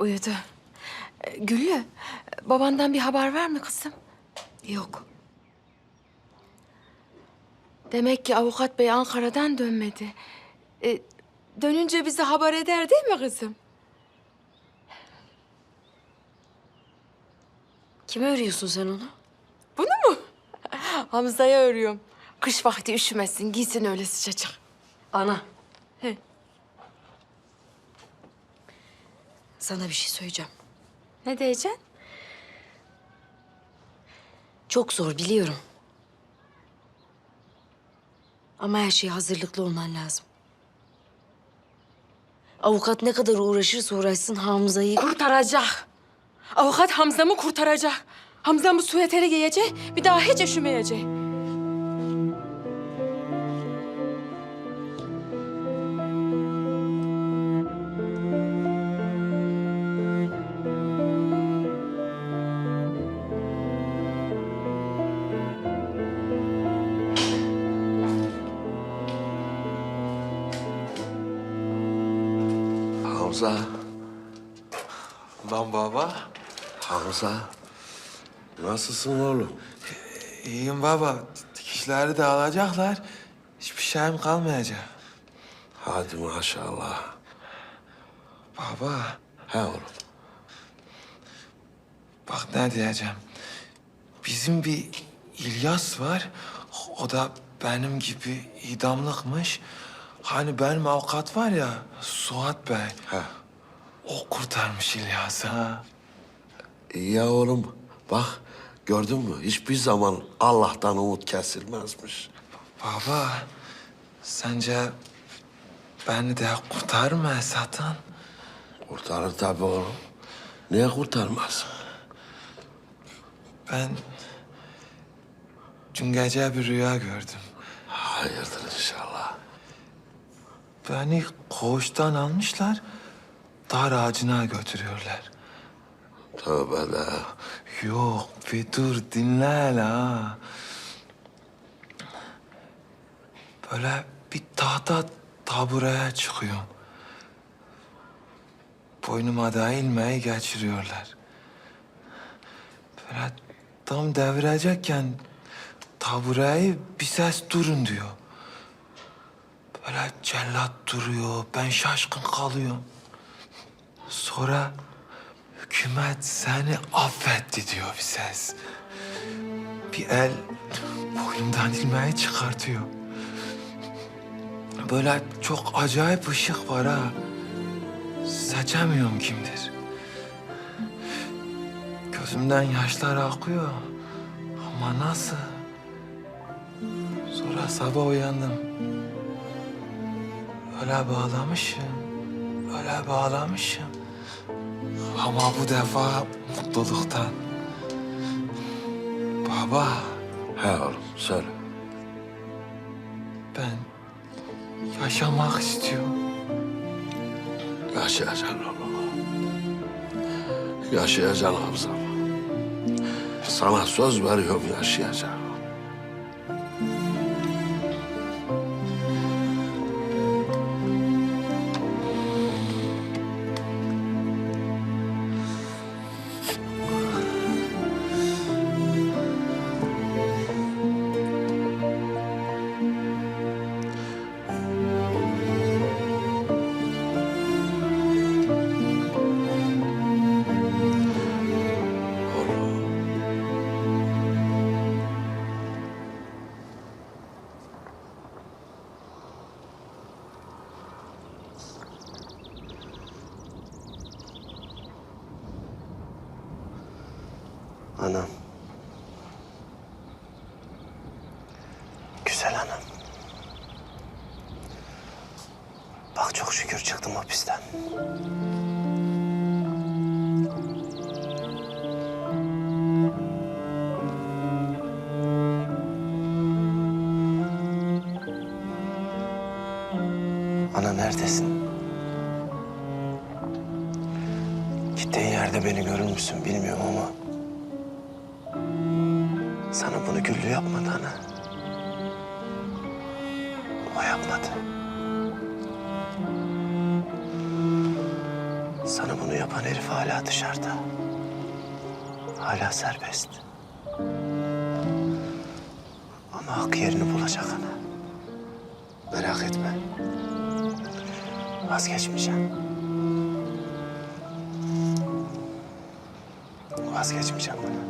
Uyudu. Ee, Güllü, babandan bir haber var mı kızım? Yok. Demek ki avukat bey Ankara'dan dönmedi. Ee, dönünce bize haber eder değil mi kızım? Kime örüyorsun sen onu? Bunu mu? Hamza'ya örüyorum. Kış vakti üşümesin, giysin öyle sıcacık. Ana. He. Sana bir şey söyleyeceğim. Ne diyeceksin? Çok zor biliyorum. Ama her şeye hazırlıklı olman lazım. Avukat ne kadar uğraşırsa uğraşsın Hamza'yı... Kurtaracak. Avukat Hamza'mı kurtaracak. Hamza'm bu süveteri giyecek, bir daha hiç üşümeyecek. Hamza, Lan baba. Hamza. Nasılsın oğlum? İyiyim baba. Dikişleri de alacaklar. Hiçbir şeyim kalmayacak. Hadi maşallah. Baba He oğlum. bak ne diyeceğim. Bizim bir İlyas var. O da benim gibi idamlıkmış. Hani benim avukat var ya Suat Bey. He. O kurtarmış İlyas'ı ha. Ya oğlum. Bak gördün mü? Hiçbir zaman Allah'tan umut kesilmezmiş. Baba sence beni de kurtarır mı Esat'ın? Kurtarır tabii oğlum. Niye kurtarmaz? Ben dün gece bir rüya gördüm. Beni koğuştan almışlar, dar ağacına götürüyorlar. Tövbe de. Yok, bir dur dinle ha. Böyle bir tahta tabureye çıkıyorum. Boynuma da ilmeği geçiriyorlar. Böyle tam devirecekken tabureyi bir ses durun diyor. Böyle cellat duruyor, ben şaşkın kalıyorum. Sonra hükümet seni affetti diyor bir ses. Bir el boynumdan ilmeği çıkartıyor. Böyle çok acayip ışık var ha. Seçemiyorum kimdir. Gözümden yaşlar akıyor. Ama nasıl? Sonra sabah uyandım. Öyle bağlamışım. Öyle bağlamışım. Ama bu defa mutluluktan. Baba, He oğlum söyle. ben yaşamak istiyorum. Yaşayacaksın oğlum. Yaşayacaksın Hamza. Sana söz veriyorum yaşayacaksın. Anam. Güzel anam. Bak çok şükür çıktım hapisten. Ana neredesin? Gittiğin yerde beni görür müsün bilmiyorum ama... Sana bunu Güllü yapmadı ana. O yapmadı. Sana bunu yapan herif hala dışarıda. Hala serbest. Ama hak yerini bulacak ana. Merak etme. Vazgeçmeyeceğim. Vazgeçmeyeceğim bana.